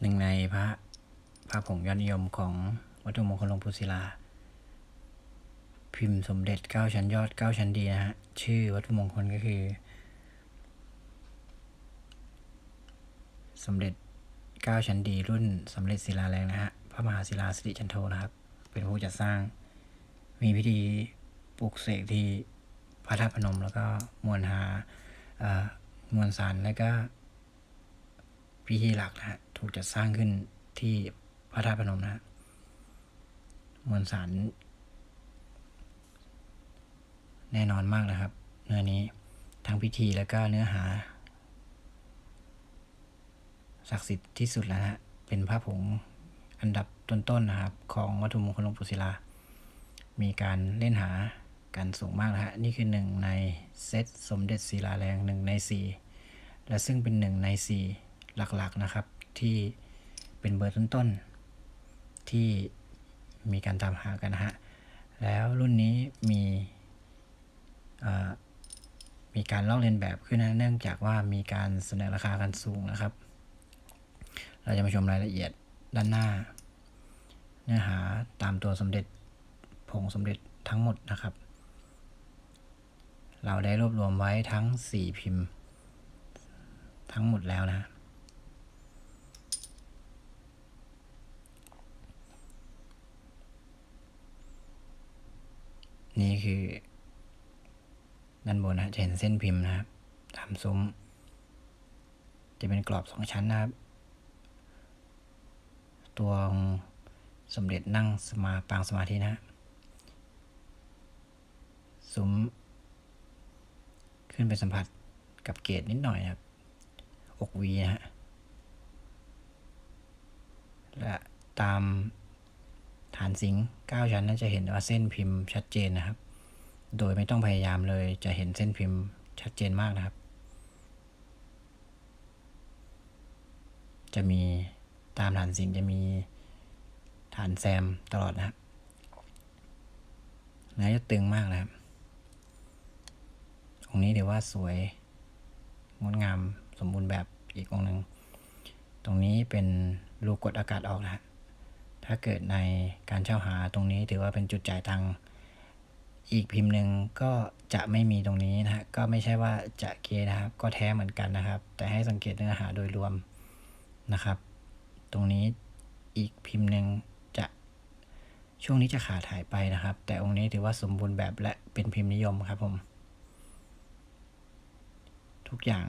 หนึ่งในพระพระผงยอดนิยมของวัตถุมงคลหลวงพุศิลา พิมพ์สมเด็จเก้าชั้นยอดเก้าชั้นดีนะฮะ ชื่อวัตถุมงคลก็คือ สมเด็จเก้าชั้นดีรุ่นสำเร็จศิลาแรงนะฮะ พระมหาศิลาสิริจันโทนะครับ เป็นผู้จัดสร้าง มีพิธีปลุกเสกที่พระธาตุพนมแล้วก็มวลหามวลสารแล้วก็ พิธีหลักนะฮะถูกจัดสร้างขึ้นที่พระธาตุพนมนะฮะมวลสารแน่นอนมากนะครับ เนื้อนี้ทั้งพิธีแล้วก็เนื้อหา ศักดิ์สิทธิ์ที่สุดแล้วนะฮะเป็นพระผงอันดับต้นๆนะครับ ของวัตถุมงคลหลวงปู่ศิลา มีการเล่นหากันสูงมากนะฮะนี่คือหนึ่งในเซตสมเด็จศิลาแรงหนึ่งในสี่และซึ่งเป็นหนึ่งในสี่ หลักๆนะครับ ที่เป็นเบอร์ต้นๆที่มีการตามหากันนะฮะแล้วรุ่นนี้มีมีการลอกเลียนแบบขึ้นนะเนื่องจากว่ามีการเสนอราคากันสูงนะครับ เราจะมาชมรายละเอียดด้านหน้า เนื้อหาตามตัวสมเด็จผงสมเด็จทั้งหมดนะครับ เราได้รวบรวมไว้ทั้ง 4 พิมพ์ ทั้งหมดแล้วนะ นี่คือ ด้านบนนะจะเห็นเส้นพิมพ์นะครับตามซุ้ม จะเป็นกรอบสองชั้นนะครับ ตัวสมเด็จนั่งสมาปางสมาธินะฮะซุ้ม ขึ้นไปสัมผัสกับเกตนิดหน่อยนะครับ อกวีนะฮะและตาม ฐานสิงห์เก้าชั้นนั้นจะเห็นว่าเส้นพิมพ์ชัดเจนนะครับ โดยไม่ต้องพยายามเลยจะเห็นเส้นพิมพ์ชัดเจนมากนะครับ จะมีตามฐานสิงห์จะมีฐานแซมตลอดนะครับเนื้อจะตึงมากนะครับ องค์นี้เดี๋ยวว่าสวยงดงามสมบูรณ์แบบอีกองหนึ่ง ตรงนี้เป็นรูกดอากาศออกนะฮะ ถ้าเกิดในการเช่าหาตรงนี้ถือว่าเป็นจุดจ่ายตังค์อีกพิมพ์หนึ่งก็จะไม่มีตรงนี้นะฮะก็ไม่ใช่ว่าจะเกนะครับ ก็แท้เหมือนกันนะครับ แต่ให้สังเกตเนื้อหาโดยรวมนะครับ ตรงนี้อีกพิมพ์หนึ่งจะช่วงนี้จะขาดหายไปนะครับ แต่องค์นี้ถือว่าสมบูรณ์แบบและเป็นพิมพ์นิยมครับผม ทุกอย่าง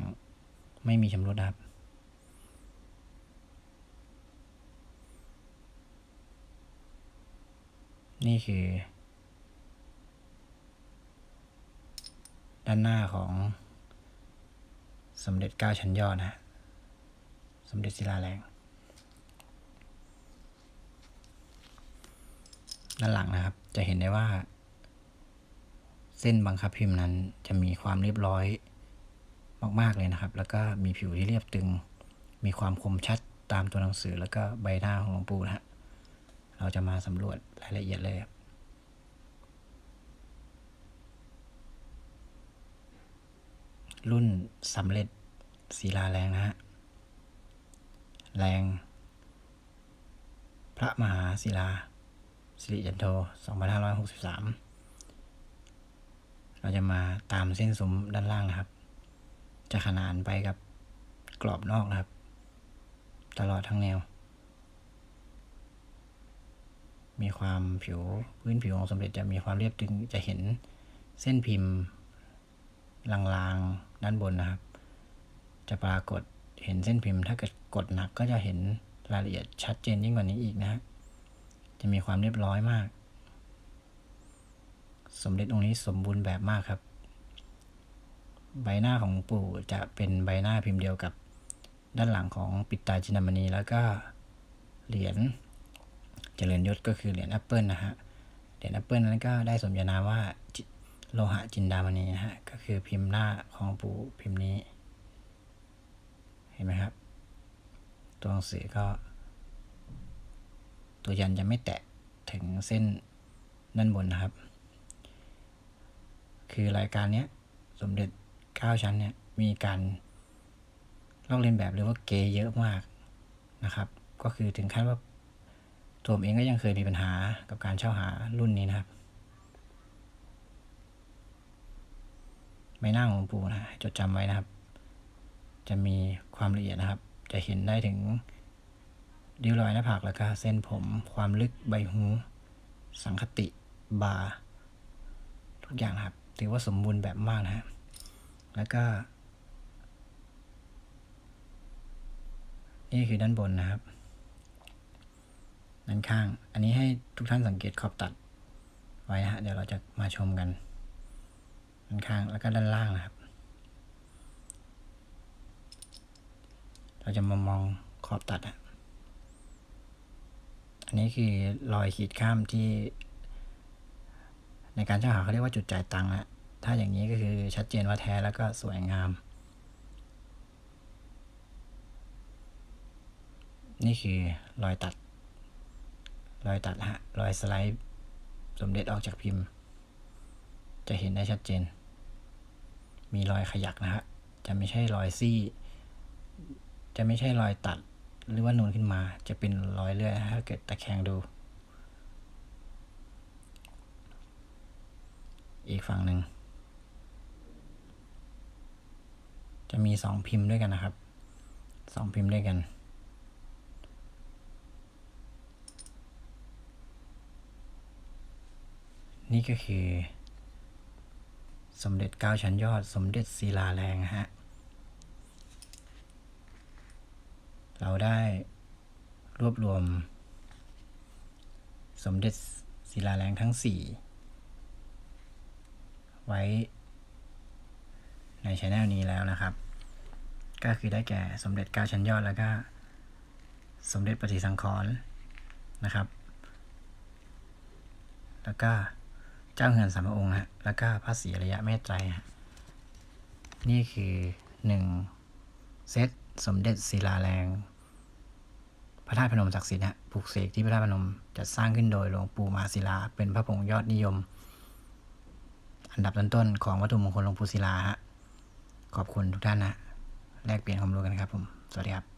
ไม่มีชำรุดครับ นี่คือ ด้านหน้าของสมเด็จเก้าชั้นยอดนะฮะสมเด็จศิลาแรงด้านหลังนะครับ จะเห็นได้ว่า เส้นบังคับพิมพ์นั้นจะมีความเรียบร้อยมาก ๆ เลยนะครับ แล้วก็มีผิวที่เรียบตึง มีความคมชัดตามตัวหนังสือแล้วก็ใบหน้าของหลวงปู่นะฮะ เราจะมาสำรวจรายละเอียดเลยครับรุ่นสำเร็จศิลาแรงนะฮะ แรง พระมหาศิลา สิริจันโท 2563 เราจะมาตามเส้นสมด้านล่างนะครับ จะขนานไปกับกรอบนอกนะครับ ตลอดทั้งแนว มีความผิวพื้นผิวของสมเด็จจะมีความเรียบตึงจะเห็นเส้นพิมพ์ลางๆด้านบนนะครับ จะปรากฏเห็นเส้นพิมพ์ ถ้าเกิดกดหนักก็จะเห็นรายละเอียดชัดเจนยิ่งกว่านี้อีกนะฮะจะมีความเรียบร้อยมาก สมเด็จองค์นี้สมบูรณ์แบบมากครับ ใบหน้าของปู่จะเป็นใบหน้าพิมพ์เดียวกับด้านหลังของปิดตาจินามณีแล้วก็เหรียญ เจริญยศก็คือเหรียญแอปเปิลนะฮะเหรียญแอปเปิลนั้นก็ได้สมญานามว่าโลหะจินดามณีนะฮะก็คือพิมพ์หน้าของปู่พิมพ์นี้ เห็นไหมครับ ตัวหนังสือก็ ตัวยันจะไม่แตะถึงเส้นด้านบนนะครับ คือรายการเนี้ยสมเด็จเก้าชั้นเนี่ยมีการลอกเลียนแบบหรือว่าเกยเยอะมากนะครับ ก็คือถึงขั้นว่า ตัวผมเองก็ยังเคยมีปัญหากับการเช่าหารุ่นนี้นะครับไม่น่าของหลวงปู่นะจดจำไว้นะครับ จะมีความละเอียดนะครับ จะเห็นได้ถึงริ้วรอยหน้าผากแล้วก็เส้นผมความลึกใบหู สังคติบาทุกอย่างนะครับ ถือว่าสมบูรณ์แบบมากนะฮะแล้วก็นี่คือด้านบนนะครับ ด้านข้าง อันนี้ให้ทุกท่านสังเกตขอบตัดไว้นะฮะ เดี๋ยวเราจะมาชมกัน ด้านข้างแล้วก็ด้านล่างนะครับ เราจะมามองขอบตัดอะอันนี้คือรอยขีดข้ามที่ ในการเช่าหาเขาเรียกว่าจุดจ่ายตังค์อะถ้าอย่างนี้ก็คือชัดเจนว่าแท้แล้วก็สวยงาม นี่คือรอยตัด รอยตัดฮะรอยสไลด์สมเด็จออกจากพิมพ์ จะเห็นได้ชัดเจน มีรอยขยักนะฮะจะไม่ใช่รอยซี่ จะไม่ใช่รอยตัดหรือว่านูนขึ้นมา จะเป็นรอยเลื่อยถ้าเกิดตะแคงดู อีกฝั่งหนึ่งจะมีสองพิมพ์ด้วยกันนะครับสองพิมพ์ด้วยกัน นี่ก็คือ สมเด็จเก้าชั้นยอด สมเด็จศิลาแรงฮะ เราได้รวบรวม สมเด็จศิลาแรงทั้งสี่ไว้ในช anel นี้แล้วนะครับ ก็คือได้แก่สมเด็จเก้าชั้นยอดแล้วก็ สมเด็จปฏิสังขรณ์นะครับ แล้วก็ เจ้าเหือนสามพระองค์ฮะแล้วก็พระศรีริยะเมตไตรฮะนี่คือหนึ่งเซตสมเด็จศิลาแรง พระธาตุพนมศักดิ์สิทธิ์ฮะปลูกเสกที่พระธาตุพนมจัดสร้างขึ้นโดยหลวงปู่มาศิลา เป็นพระผงยอดนิยม อันดับต้นๆของวัตถุมงคลหลวงปู่ศิลาฮะขอบคุณทุกท่านนะแลกเปลี่ยนความรู้กันครับผม สวัสดีครับ